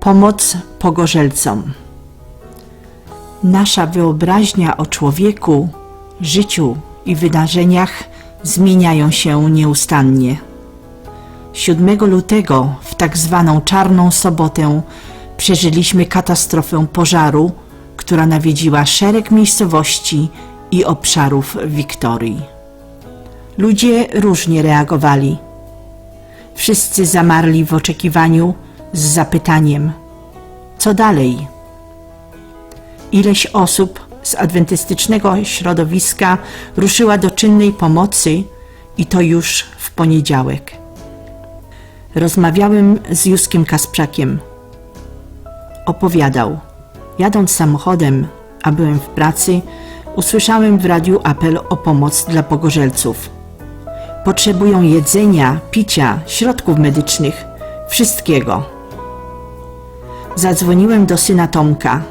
Pomoc pogorzelcom. Nasza wyobraźnia o człowieku, życiu i wydarzeniach zmieniają się nieustannie. 7 lutego, w tak zwaną Czarną Sobotę, przeżyliśmy katastrofę pożaru, która nawiedziła szereg miejscowości i obszarów Wiktorii. Ludzie różnie reagowali. Wszyscy zamarli w oczekiwaniu z zapytaniem: co dalej? Ileś osób z adwentystycznego środowiska ruszyła do czynnej pomocy i to już w poniedziałek. Rozmawiałem z Juskiem Kasprzakiem. Opowiadał. Jadąc samochodem, a byłem w pracy, usłyszałem w radiu apel o pomoc dla pogorzelców. Potrzebują jedzenia, picia, środków medycznych, wszystkiego. Zadzwoniłem do syna Tomka.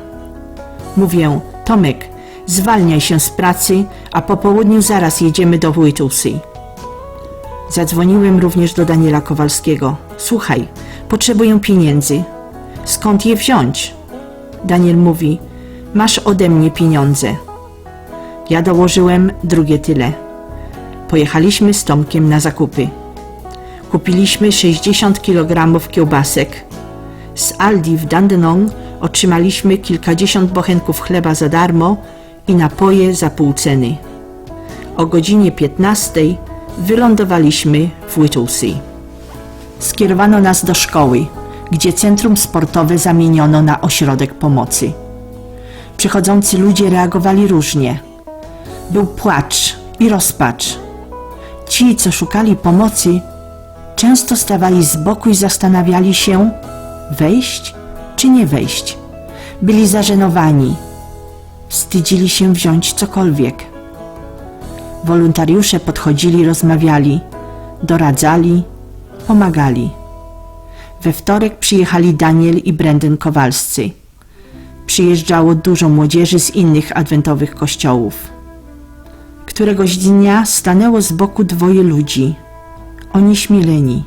Mówię, Tomek, zwalniaj się z pracy, a po południu zaraz jedziemy do Wojtusy. Zadzwoniłem również do Daniela Kowalskiego. Słuchaj, potrzebuję pieniędzy. Skąd je wziąć? Daniel mówi, masz ode mnie pieniądze. Ja dołożyłem drugie tyle. Pojechaliśmy z Tomkiem na zakupy. Kupiliśmy 60 kg kiełbasek. Z Aldi w Dandenong otrzymaliśmy kilkadziesiąt bochenków chleba za darmo i napoje za pół ceny. O godzinie 15 wylądowaliśmy w Whittlesea. Skierowano nas do szkoły, gdzie centrum sportowe zamieniono na ośrodek pomocy. Przychodzący ludzie reagowali różnie. Był płacz i rozpacz. Ci, co szukali pomocy, często stawali z boku i zastanawiali się, wejść czy nie wejść. Byli zażenowani, wstydzili się wziąć cokolwiek. Wolontariusze podchodzili, rozmawiali, doradzali, pomagali. We wtorek przyjechali Daniel i Brendan Kowalscy. Przyjeżdżało dużo młodzieży z innych adwentowych kościołów. Któregoś dnia stanęło z boku dwoje ludzi, onieśmieleni.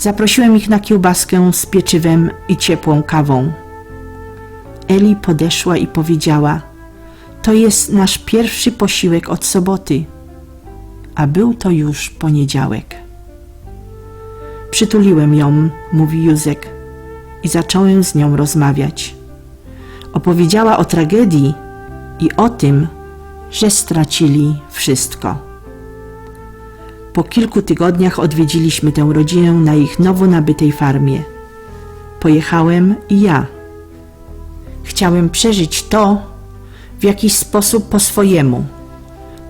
Zaprosiłem ich na kiełbaskę z pieczywem i ciepłą kawą. Eli podeszła i powiedziała: To jest nasz pierwszy posiłek od soboty, a był to już poniedziałek. Przytuliłem ją, mówi Józek, i zacząłem z nią rozmawiać. Opowiedziała o tragedii i o tym, że stracili wszystko. Po kilku tygodniach odwiedziliśmy tę rodzinę na ich nowo nabytej farmie. Pojechałem i ja. Chciałem przeżyć to w jakiś sposób po swojemu.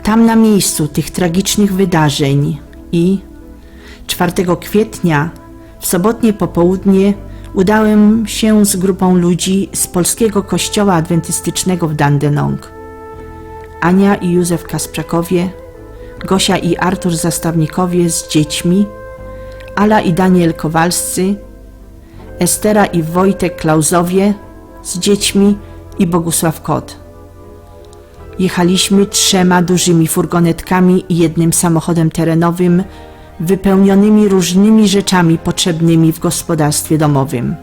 Tam na miejscu tych tragicznych wydarzeń i 4 kwietnia w sobotnie popołudnie udałem się z grupą ludzi z polskiego kościoła adwentystycznego w Dandenong. Ania i Józef Kasprzakowie, Gosia i Artur Zastawnikowie z dziećmi, Ala i Daniel Kowalscy, Estera i Wojtek Klauzowie z dziećmi i Bogusław Kot. Jechaliśmy trzema dużymi furgonetkami i jednym samochodem terenowym wypełnionymi różnymi rzeczami potrzebnymi w gospodarstwie domowym.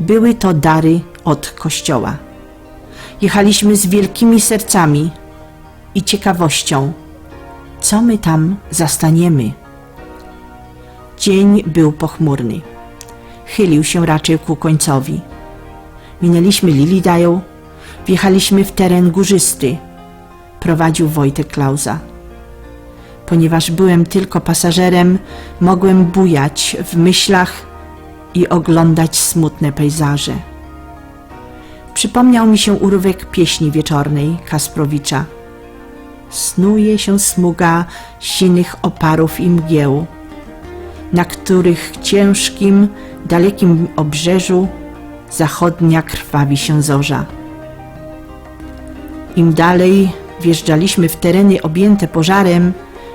Były to dary od kościoła. Jechaliśmy z wielkimi sercami i ciekawością, co my tam zastaniemy. Dzień był pochmurny. Chylił się raczej ku końcowi. Minęliśmy Lilydale, wjechaliśmy w teren górzysty. Prowadził Wojtek Klauza. Ponieważ byłem tylko pasażerem, mogłem bujać w myślach i oglądać smutne pejzaże. Przypomniał mi się urywek pieśni wieczornej Kasprowicza. Snuje się smuga sinych oparów i mgieł, na których ciężkim, dalekim obrzeżu zachodnia krwawi się zorza. Im dalej wjeżdżaliśmy w tereny objęte pożarem,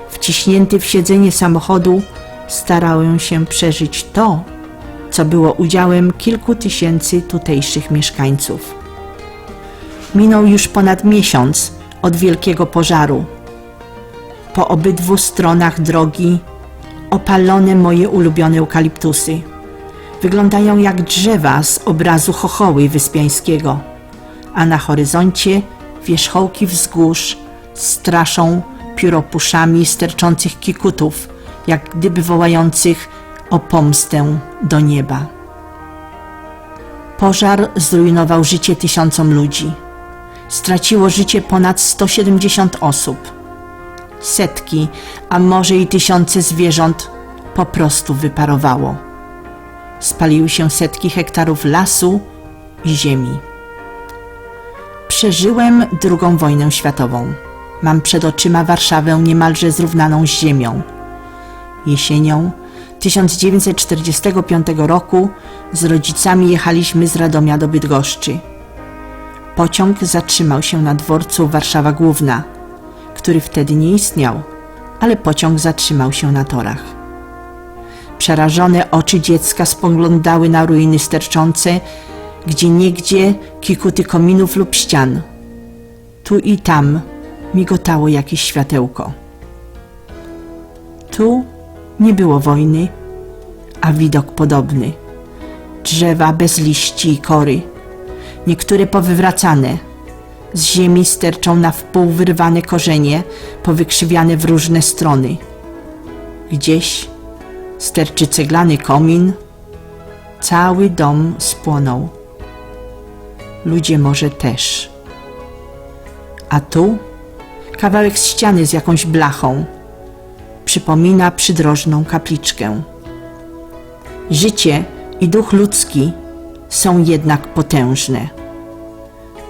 wciśnięty w siedzenie samochodu, starałem się przeżyć to, co było udziałem kilku tysięcy tutejszych mieszkańców. Minął już ponad miesiąc od wielkiego pożaru. Po obydwu stronach drogi opalone moje ulubione eukaliptusy. Wyglądają jak drzewa z obrazu Chochoły Wyspiańskiego, a na horyzoncie wierzchołki wzgórz straszą pióropuszami sterczących kikutów, jak gdyby wołających o pomstę do nieba. Pożar zrujnował życie tysiącom ludzi. Straciło życie ponad 170 osób. Setki, a może i tysiące zwierząt po prostu wyparowało. Spaliły się setki hektarów lasu i ziemi. Przeżyłem II wojnę światową. Mam przed oczyma Warszawę niemalże zrównaną z ziemią. Jesienią 1945 roku z rodzicami jechaliśmy z Radomia do Bydgoszczy. Pociąg zatrzymał się na dworcu Warszawa Główna, który wtedy nie istniał, ale pociąg zatrzymał się na torach. Przerażone oczy dziecka spoglądały na ruiny sterczące, gdzie niegdzie kikuty kominów lub ścian. Tu i tam migotało jakieś światełko. Tu nie było wojny, a widok podobny. Drzewa bez liści i kory, niektóre powywracane. Z ziemi sterczą na wpół wyrwane korzenie, powykrzywiane w różne strony. Gdzieś sterczy ceglany komin. Cały dom spłonął. Ludzie może też. A tu kawałek ściany z jakąś blachą. Przypomina przydrożną kapliczkę. Życie i duch ludzki są jednak potężne.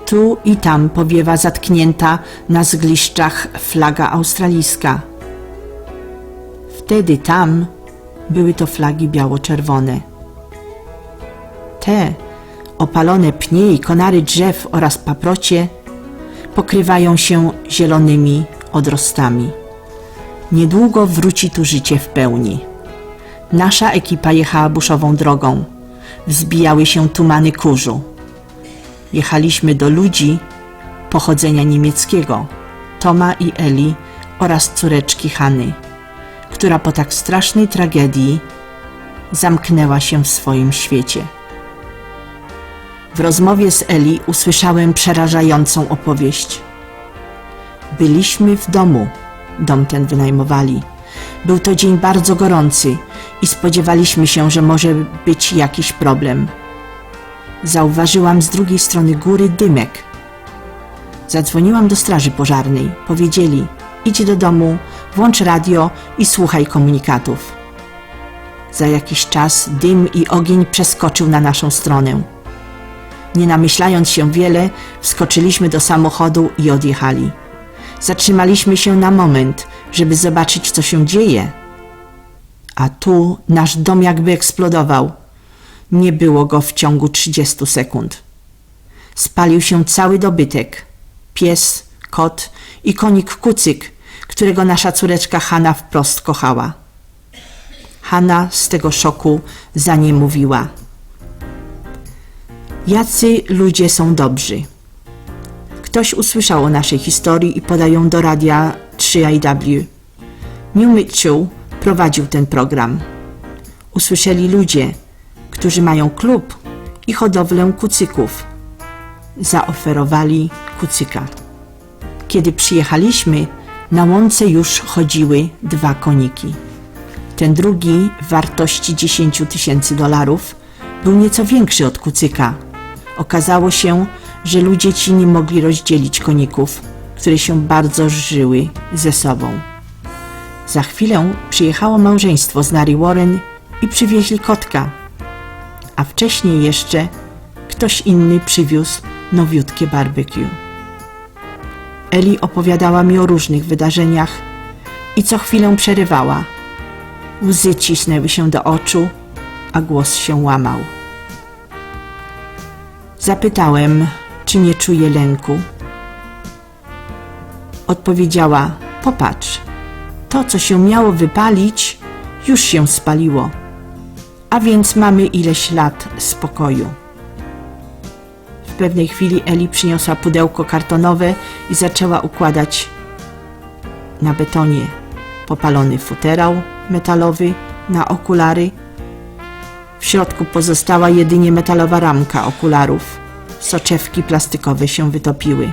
Tu i tam powiewa zatknięta na zgliszczach flaga australijska. Wtedy tam były to flagi biało-czerwone. Te opalone pnie i konary drzew oraz paprocie pokrywają się zielonymi odrostami. Niedługo wróci tu życie w pełni. Nasza ekipa jechała buszową drogą. Wzbijały się tumany kurzu. Jechaliśmy do ludzi pochodzenia niemieckiego, Toma i Eli oraz córeczki Hany, która po tak strasznej tragedii zamknęła się w swoim świecie. W rozmowie z Eli usłyszałem przerażającą opowieść. Byliśmy w domu, dom ten wynajmowali. Był to dzień bardzo gorący i spodziewaliśmy się, że może być jakiś problem. Zauważyłam z drugiej strony góry dymek. Zadzwoniłam do straży pożarnej. Powiedzieli: idź do domu, włącz radio i słuchaj komunikatów. Za jakiś czas dym i ogień przeskoczył na naszą stronę. Nie namyślając się wiele, wskoczyliśmy do samochodu i odjechali. Zatrzymaliśmy się na moment, żeby zobaczyć, co się dzieje. A tu nasz dom jakby eksplodował. Nie było go w ciągu 30 sekund. Spalił się cały dobytek. Pies, kot i konik kucyk, którego nasza córeczka Hanna wprost kochała. Hanna z tego szoku za nie mówiła. Jacy ludzie są dobrzy. Ktoś usłyszał o naszej historii i podał ją do radia 3IW. New Mitchell prowadził ten program. Usłyszeli ludzie, którzy mają klub i hodowlę kucyków. Zaoferowali kucyka. Kiedy przyjechaliśmy, na łące już chodziły dwa koniki. Ten drugi, wartości 10 tysięcy dolarów, był nieco większy od kucyka. Okazało się, że ludzie ci nie mogli rozdzielić koników, które się bardzo żyły ze sobą. Za chwilę przyjechało małżeństwo z Nari Warren i przywieźli kotka, a wcześniej jeszcze ktoś inny przywiózł nowiutkie barbecue. Eli opowiadała mi o różnych wydarzeniach i co chwilę przerywała. Łzy cisnęły się do oczu, a głos się łamał. Zapytałem, czy nie czuje lęku. Odpowiedziała: Popatrz, to, co się miało wypalić, już się spaliło, a więc mamy ileś lat spokoju. W pewnej chwili Eli przyniosła pudełko kartonowe i zaczęła układać na betonie popalony futerał metalowy na okulary W środku pozostała jedynie metalowa ramka okularów. Soczewki plastikowe się wytopiły.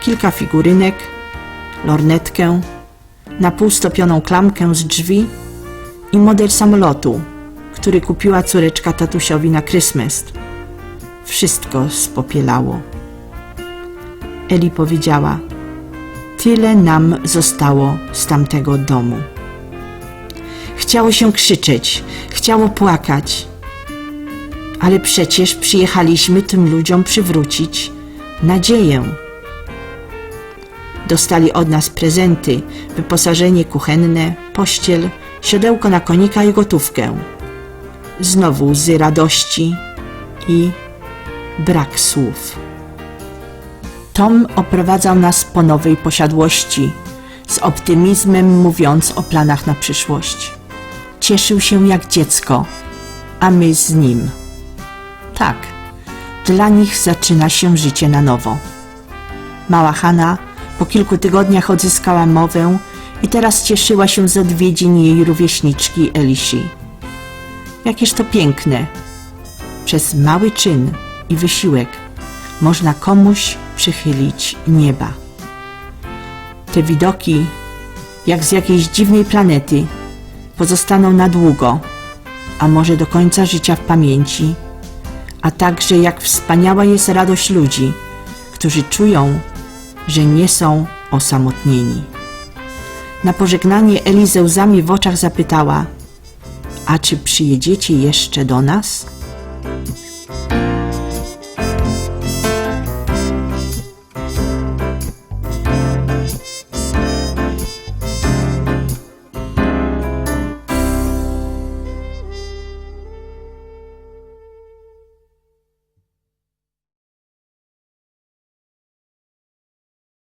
Kilka figurynek, lornetkę, na pół stopioną klamkę z drzwi i model samolotu, który kupiła córeczka tatusiowi na Christmas. Wszystko spopielało. Eli powiedziała: Tyle nam zostało z tamtego domu. Chciało się krzyczeć, chciało płakać. Ale przecież przyjechaliśmy tym ludziom przywrócić nadzieję. Dostali od nas prezenty, wyposażenie kuchenne, pościel, siodełko na konika i gotówkę. Znowu łzy radości i brak słów. Tom oprowadzał nas po nowej posiadłości, z optymizmem mówiąc o planach na przyszłość. Cieszył się jak dziecko, a my z nim. Tak, dla nich zaczyna się życie na nowo. Mała Hanna po kilku tygodniach odzyskała mowę i teraz cieszyła się z odwiedzin jej rówieśniczki Elisi. Jakież to piękne! Przez mały czyn i wysiłek można komuś przychylić nieba. Te widoki, jak z jakiejś dziwnej planety, pozostaną na długo, a może do końca życia w pamięci, a także jak wspaniała jest radość ludzi, którzy czują, że nie są osamotnieni. Na pożegnanie Eli łzami w oczach zapytała: A czy przyjedziecie jeszcze do nas?